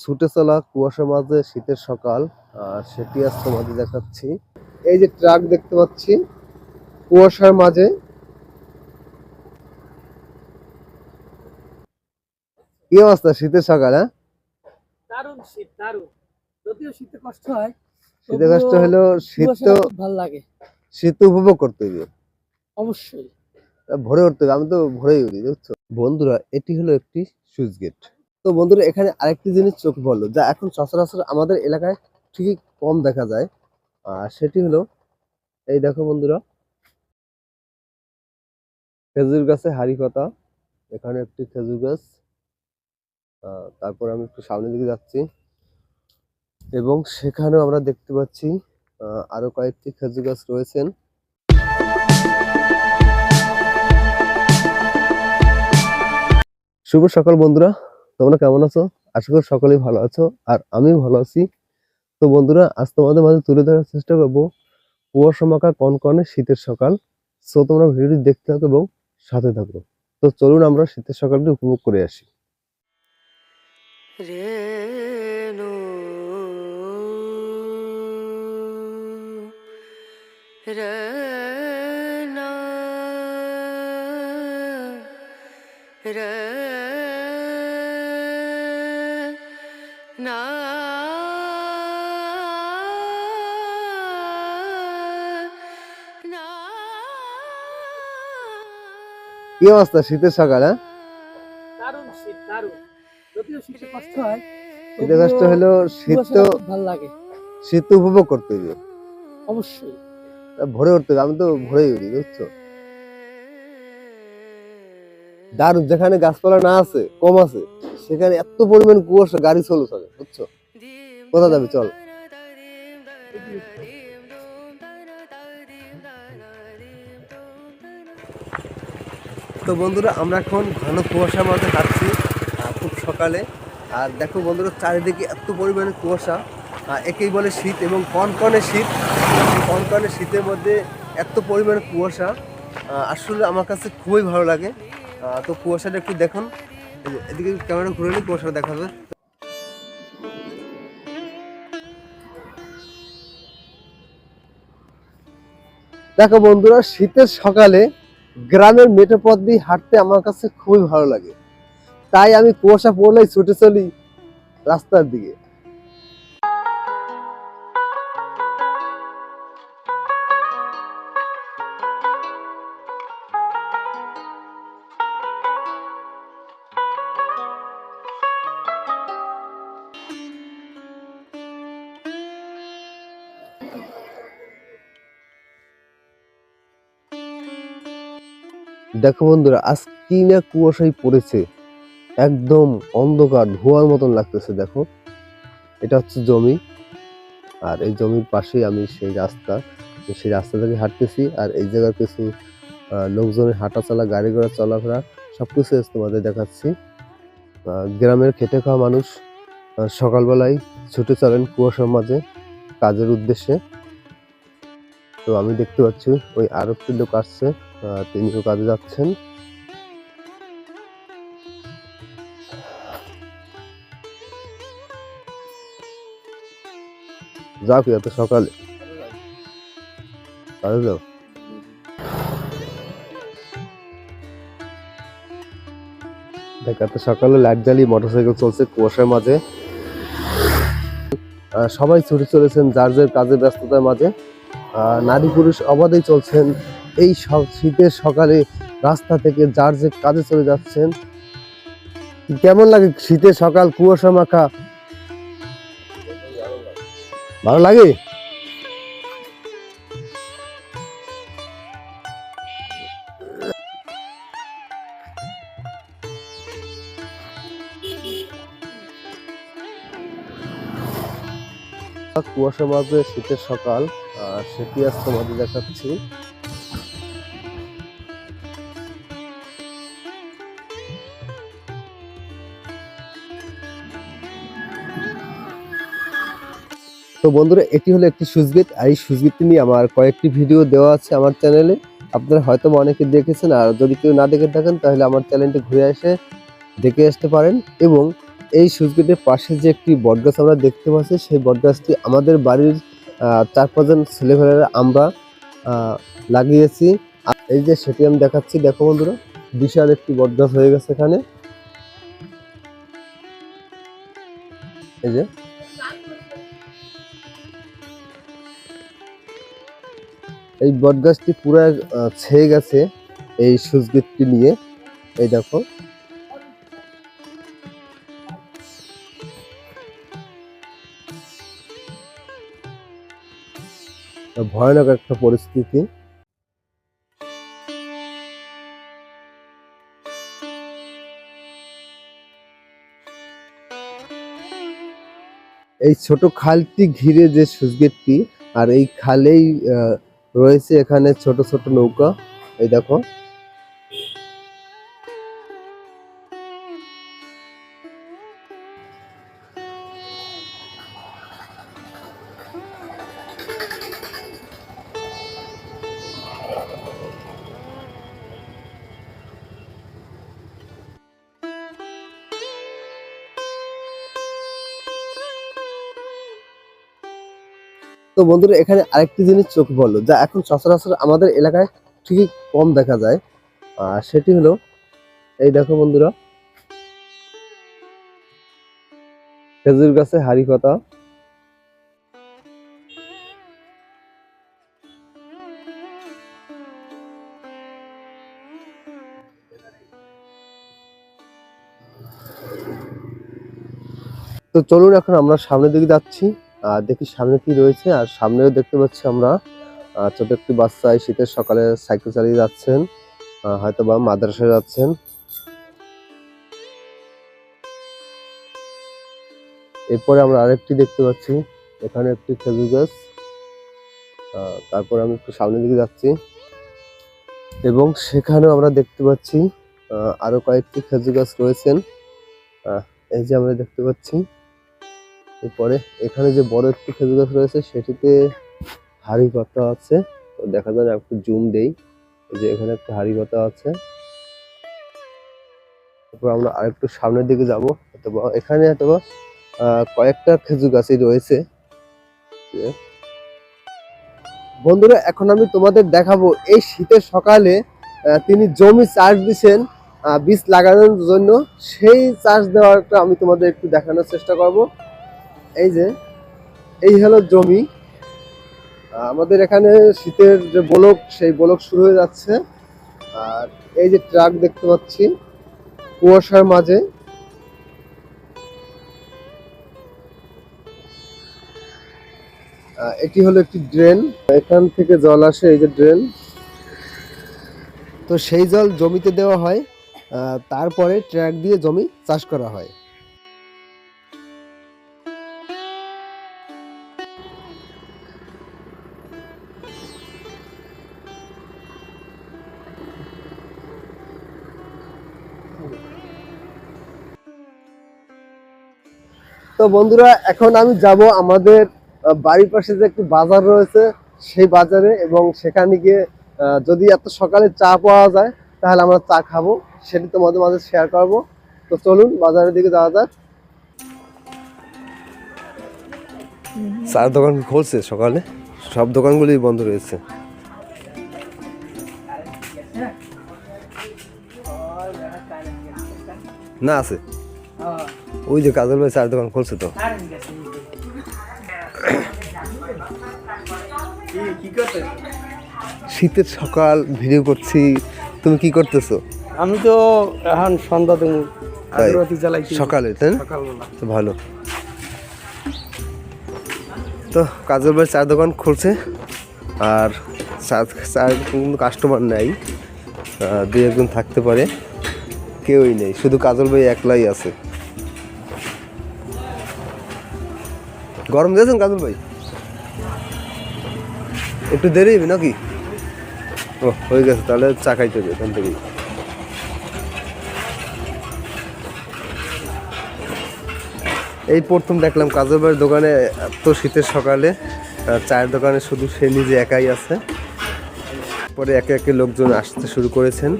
ছুটে চলা কুয়াশার মাঝে শীতের সকাল আর সেটি আজ তোমাদের দেখাচ্ছি। এই যে ট্রাক দেখতে পাচ্ছি কুয়াশার মাঝে। কি অবস্থা শীতের সকাল হ্যাঁ? দারুণ শীত দারুণ। যদিও শীতে কষ্ট হয় শীতে কষ্ট তবুও শীত তো ভালো লাগে। শীত উপভোগ করতে হবে। অবশ্যই। ভরে উঠতে হবে আমি তো ভরেই উঠি বুঝছ? বন্ধুরা এটি হলো একটি সুইচ গেট। তো বন্ধুরা এখানে আরেকটি জিনিস চোখে পড়ল যা এখন সচরাচর আমাদের এলাকায় ঠিকই কম দেখা যায়। আর সেটি হলো এই দেখো বন্ধুরা খেজুর গাছে হাড়ি পাতা। এখানে একটি খেজুর গাছ। তারপর আমি একটু সামনের দিকে যাচ্ছি। এবং সেখানেও আমরা দেখতে পাচ্ছি আহ, আরও কয়েকটি খেজুর গাছ রয়েছেন। শুভ সকাল বন্ধুরা, তোমরা কেমন আছো? আশা করি সকলেই ভালো আছো আর আমিও ভালো আছি। তো বন্ধুরা, আজ তোমাদের মাঝে তুলে ধরার চেষ্টা করব কুয়াশা মাখা কনকনে শীতের সকাল। সো তোমরা ভিডিওটি দেখতে থাকো এবং সাথে থাকো। তো চলুন আমরা শীতের সকালটি উপভোগ করে আসি। রনা কি অবস্থা? শীতের সকাল হ্যাঁ? দারুণ শীত দারুণ। যদিও শীতে কষ্ট হয় শীতে কষ্ট তবুও শীত তো ভালো লাগে। শীত তো উপভোগ করতে হবে। অবশ্যই। ভরে উঠতে হবে আমি তো ভরেই উঠি বুঝছ? দারুণ যেখানে গাছপালা না আছে কম আছে। সেখানে এত পরিমাণ কুয়াশা গাড়ি চলে চলে বুঝছ? কোথা যাবে চল। তো বন্ধুরা, আমরা এখন ঘন কুয়াশার মধ্যে হাঁটছি খুব সকালে। আর দেখো বন্ধুরা, চারিদিকে এত পরিমাণে কুয়াশা। একেই বলে শীত এবং কনকনে শীত। কনকনে শীতের মধ্যে এত পরিমাণে কুয়াশা। আসলে আমার কাছে খুবই ভালো লাগে। তো কুয়াশাটা একটু দেখুন। এদিকে ক্যামেরা ঘুরে নিই কুয়াশাটা দেখা যাবে দেখো বন্ধুরা, শীতের সকালে গ্রামের মেঠো পথ দিয়ে হাঁটতে আমার কাছে খুবই ভালো লাগে। তাই আমি কুয়াশা পড়লেই ছুটে চলি রাস্তার দিকে। দেখো বন্ধুরা, আজ কি না কুয়াশাই পড়েছে। একদম অন্ধকার, ধোঁয়ার মতন লাগতেছে, দেখো। এটা হচ্ছে জমি। আর এই জমির পাশেই আমি সেই রাস্তা সেই রাস্তা থেকে হাঁটতেছি। আর এই জায়গার কিছু লোকজনের হাঁটা চলা গাড়ি ঘোড়া চলাফেরা সব কিছু তোমাদের দেখাচ্ছি। গ্রামের খেটে খাওয়া মানুষ সকালবেলায় ছুটে চলেন কুয়াশার মাঝে কাজের উদ্দেশ্যে। তো আমি দেখতে পাচ্ছি, ওই আরও একটি লোক আসছে। তিনিও কাজে যাচ্ছেন। যাও কি, এত সকালে? কাজে যাও। দেখ, এত সকালে লাইট জ্বালিয়ে মোটরসাইকেল চলছে কুয়াশার মাঝে। সবাই ছুটে চলেছেন যার যার কাজে ব্যস্ততার মাঝে। নারী পুরুষ অবাধেই চলছেন। এই সব শীতের সকালে রাস্তা থেকে যার যে কাজে চলে যাচ্ছেন, কেমন লাগে শীতের সকাল কুয়াশা মাখা? ভালো লাগে? কুয়াশা মাঝে শীতের সকাল সেটি আজ তোমাদের দেখাচ্ছি। তো বন্ধুরা, এটি হলো একটি সুইচ গেট আর এই গেটটি নিয়ে আমার কয়েকটি ভিডিও দেওয়া আছে আমার চ্যানেলে। আপনারা হয়তো অনেকে দেখেছেন, আর যদি কেউ না দেখে থাকেন, তাহলে আমার চ্যানেলটি ঘুরে এসে দেখে আসতে পারেন। এবং এই সুইচ গেটের পাশে যে একটি বটগাছ আমরা দেখতে পাচ্ছি, সেই বটগাছটি আমাদের বাড়ির চার পাঁচজন ছেলেমেয়েরা আমরা লাগিয়েছি। এই যে সেটি আমি দেখাচ্ছি, দেখো বন্ধুরা, বিশাল একটি বটগাছ হয়ে গেছে এখানে। এই যে এই বটগাছটি পুরো ছেয়ে গেছে এই সুইচ গেটটি নিয়ে। এই দেখো। ভয়ানক একটা পরিস্থিতি। এই ছোট খালটি ঘিরে যে সুইচ গেটটি আর এই খালেই রয়েছে এখানে ছোট ছোট নৌকা। এই দেখো তো বন্ধুরা, এখানে আরেকটি জিনিস চোখ বলল যা এখন সচরাচর আমাদের এলাকায় ঠিকই কম দেখা যায়। আর সেটি হলো, এই দেখো বন্ধুরা। খেজুর গাছে হাড়ি পাতা। তো চলুন এখন আমরা সামনের দিকে যাচ্ছি। দেখি সামনে কি রয়েছে। আর সামনেও দেখতে পাচ্ছি আমরা ছোট একটি বাচ্চা এই শীতের সকালে সাইকেল চালিয়ে যাচ্ছেন হয়তো বা মাদ্রাসায় যাচ্ছেন। এরপরে আমরা আরেকটি দেখতে পাচ্ছি, এখানে একটি খেজুর গাছ। তারপরে আমি একটু সামনের দিকে যাচ্ছি। এবং সেখানেও আমরা দেখতে পাচ্ছি আরও কয়েকটি খেজুর গাছ রয়েছেন। এই যে আমরা দেখতে পাচ্ছি। এরপরে এখানে যে বড় একটি খেজুর গাছ রয়েছে, সেটিতে হাড়ি পাতা আছে। তো দেখা যায় একটু জুম দেই। যে এখানে একটা হাড়ি পাতা আছে। তারপর আমরা আরেকটু সামনের দিকে যাব। অথবা এখানে অথবা কয়েকটা খেজুর গাছই রয়েছে। বন্ধুরা, এখন আমি তোমাদের দেখাবো, এই শীতের সকালে তিনি জমি চার্জ দিচ্ছেন বীজ লাগানোর জন্য। সেই চার্জ দেওয়াটা আমি তোমাদের একটু দেখানোর চেষ্টা করব। এই যে, এই হলো জমি। আমাদের এখানে শীতের যে বলক, সেই বলক শুরু হয়ে যাচ্ছে। আর এই যে ট্রাক দেখতে পাচ্ছি, কুয়াশার মাঝে। এটি হলো একটি ড্রেন। এখান থেকে জল আসে, এই যে ড্রেন। তো সেই জল জমিতে দেওয়া হয়। তারপরে ট্রাক দিয়ে জমি চাষ করা হয়। বন্ধুরা, এখন আমি যাব আমাদের বাড়ির পাশে যে একটি বাজার রয়েছে, সেই বাজারে এবং সেখানে গিয়ে যদি এত সকালে চা পাওয়া যায়, তাহলে আমরা চা খাব। সেটি তোমাদের মাঝে শেয়ার করব। তো চলুন, বাজারের দিকে যাওয়া যাক। চার দোকান খুলছে সকালে। সব দোকানগুলি বন্ধ রয়েছে। না, আছে। ওই যে কাজল ভাই চার দোকান খুলছে তো। শীতের সকাল ভিডিও করছি। তুমি কি করতেছো? আমি তো এখন সন্ধ্যা তাই? সকালে তাই না? তো ভালো। তো কাজল ভাই চার দোকান খুলছে আর চার চার কোনো কাস্টমার নাই। দুই একজন থাকতে পারে। কেউই নেই শুধু কাজল ভাই একলাই আছে। গরম দিয়েছেন কাজল ভাই? একটু দেরি হবে নাকি? ও, হয়ে গেছে, তাহলে চা খাইতে হবে এখান থেকেই। এই প্রথম দেখলাম কাজল ভাইয়ের দোকানে, এত শীতের সকালে চায়ের দোকানে শুধু সে নিজে একাই আছে। পরে একে একে লোকজন আসতে শুরু করেছেন।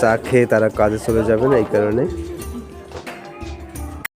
চা খেয়ে তারা কাজে চলে যাবেন এই কারণে।